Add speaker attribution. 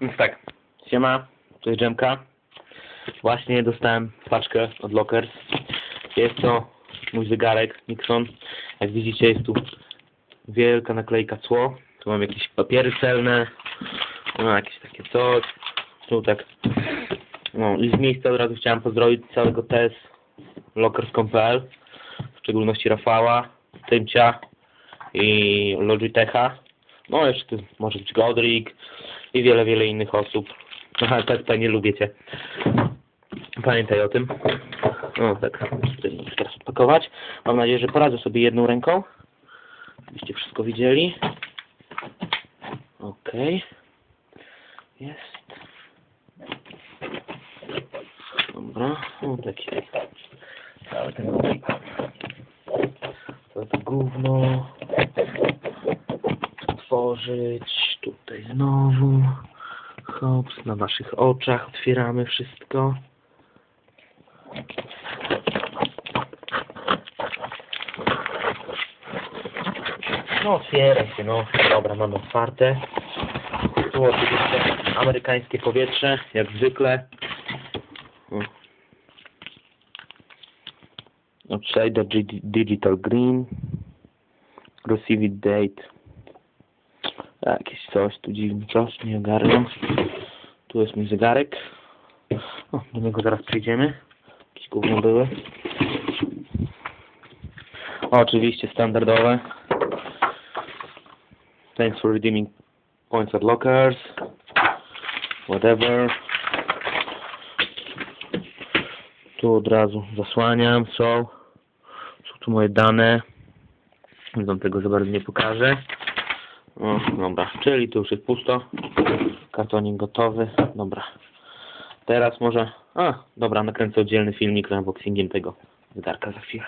Speaker 1: Więc tak, siema, jest Dżemka. Właśnie dostałem paczkę od Lockers. Jest to mój zegarek Nixon. Jak widzicie jest tu wielka naklejka cło. Tu mam jakieś papiery celne. No jakieś takie coś. Tu tak. No i z miejsca od razu chciałem pozdrowić całego TS Lockers.pl w szczególności Rafała, Tymcia i Logitecha. No jeszcze tu może być Godrik i wiele, wiele innych osób. Aha, tak, nie lubię cię. Pamiętaj o tym. No tak, muszę teraz odpakować. Mam nadzieję, że poradzę sobie jedną ręką. Żebyście wszystko widzieli. Okej. Jest. Dobra, no taki cały ten. To to gówno. Otworzyć. Tutaj znowu. Hops, na waszych oczach otwieramy wszystko. No otwieraj się, no. Dobra, mamy otwarte. Tu oczywiście amerykańskie powietrze, jak zwykle. O. Outside the gi- digital green. Receive it date. Jakieś coś tu dziwne, coś, nie ogarniam. Tu jest mój zegarek. O, do niego zaraz przejdziemy. Jakieś gówno były. Oczywiście standardowe. Thanks for redeeming points at lockers. Whatever. Tu od razu zasłaniam, są. Są tu moje dane. Wam tego za bardzo nie pokażę. O, dobra, czyli tu już jest pusto. Kartonik gotowy. Dobra. Teraz może... A, dobra, nakręcę oddzielny filmik z unboxingiem tego zegarka za chwilę.